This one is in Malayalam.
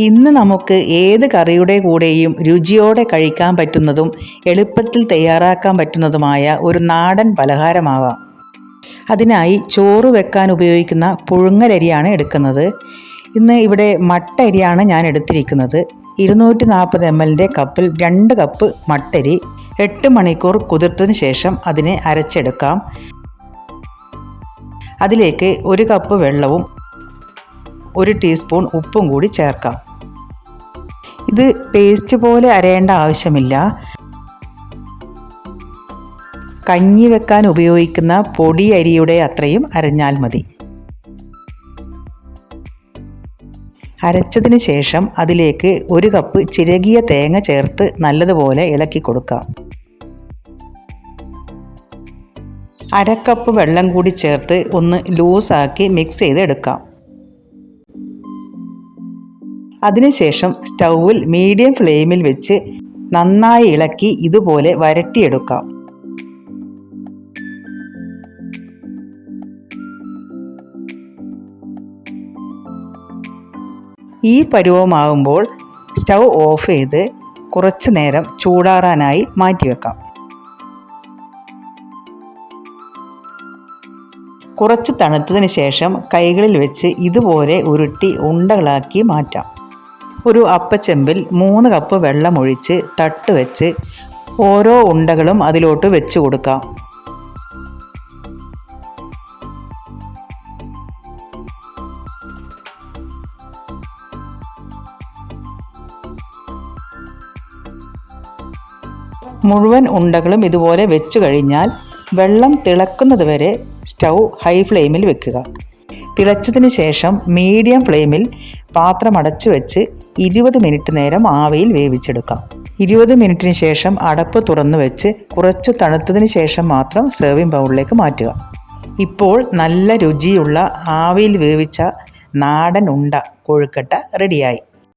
ഇന്ന് നമുക്ക് ഏത് കറിയുടെ കൂടെയും രുചിയോടെ കഴിക്കാൻ പറ്റുന്നതും എളുപ്പത്തിൽ തയ്യാറാക്കാൻ പറ്റുന്നതുമായ ഒരു നാടൻ പലഹാരമാവാം. അതിനായി ചോറ് വെക്കാൻ ഉപയോഗിക്കുന്ന പുഴുങ്ങലരിയാണ് എടുക്കുന്നത്. ഇന്ന് ഇവിടെ മട്ട അരിയാണ് ഞാൻ എടുത്തിരിക്കുന്നത്. ഇരുന്നൂറ്റി നാൽപ്പത് എം എല്ലിന്റെ കപ്പിൽ രണ്ട് കപ്പ് മട്ടരി എട്ട് മണിക്കൂർ കുതിർത്തതിന് ശേഷം അതിനെ അരച്ചെടുക്കാം. അതിലേക്ക് ഒരു കപ്പ് വെള്ളവും ഒരു ടീസ്പൂൺ ഉപ്പും കൂടി ചേർക്കാം. ഇത് പേസ്റ്റ് പോലെ അരയേണ്ട ആവശ്യമില്ല. കഞ്ഞി വെക്കാൻ ഉപയോഗിക്കുന്ന പൊടി അരിയുടെ അത്രയും അരഞ്ഞാൽ മതി. അരച്ചതിന് ശേഷം അതിലേക്ക് ഒരു കപ്പ് ചിരകിയ തേങ്ങ ചേർത്ത് നല്ലതുപോലെ ഇളക്കി കൊടുക്കാം. അരക്കപ്പ് വെള്ളം കൂടി ചേർത്ത് ഒന്ന് ലൂസാക്കി മിക്സ് ചെയ്ത് എടുക്കാം അതിനുശേഷം സ്റ്റൗവിൽ മീഡിയം ഫ്ലെയിമിൽ വെച്ച് നന്നായി ഇളക്കി ഇതുപോലെ വരട്ടിയെടുക്കാം. ഈ പരുവമാകുമ്പോൾ സ്റ്റൗ ഓഫ് ചെയ്ത് കുറച്ച് നേരം ചൂടാറാനായി മാറ്റിവെക്കാം. കുറച്ച് തണുത്തതിന് ശേഷം കൈകളിൽ വെച്ച് ഇതുപോലെ ഉരുട്ടി ഉണ്ടകളാക്കി മാറ്റാം. ഒരു അപ്പച്ചെമ്പിൽ മൂന്ന് കപ്പ് വെള്ളമൊഴിച്ച് തട്ട് വെച്ച് ഓരോ ഉണ്ടകളും അതിലോട്ട് വെച്ച് കൊടുക്കാം. മുഴുവൻ ഉണ്ടകളും ഇതുപോലെ വെച്ചു കഴിഞ്ഞാൽ വെള്ളം തിളക്കുന്നതുവരെ സ്റ്റൗ ഹൈ ഫ്ലെയിമിൽ വെക്കുക. തിളച്ചതിന് ശേഷം മീഡിയം ഫ്ലെയിമിൽ പാത്രം അടച്ചു വെച്ച് ഇരുപത് മിനിറ്റ് നേരം ആവയിൽ വേവിച്ചെടുക്കാം. ഇരുപത് മിനിറ്റിന് ശേഷം അടപ്പ് തുറന്നു വെച്ച് കുറച്ച് തണുത്തതിന് ശേഷം മാത്രം സെർവിങ് ബൗളിലേക്ക് മാറ്റുക. ഇപ്പോൾ നല്ല രുചിയുള്ള ആവിയിൽ വേവിച്ച നാടൻ ഉണ്ട കൊഴുക്കട്ട റെഡിയായി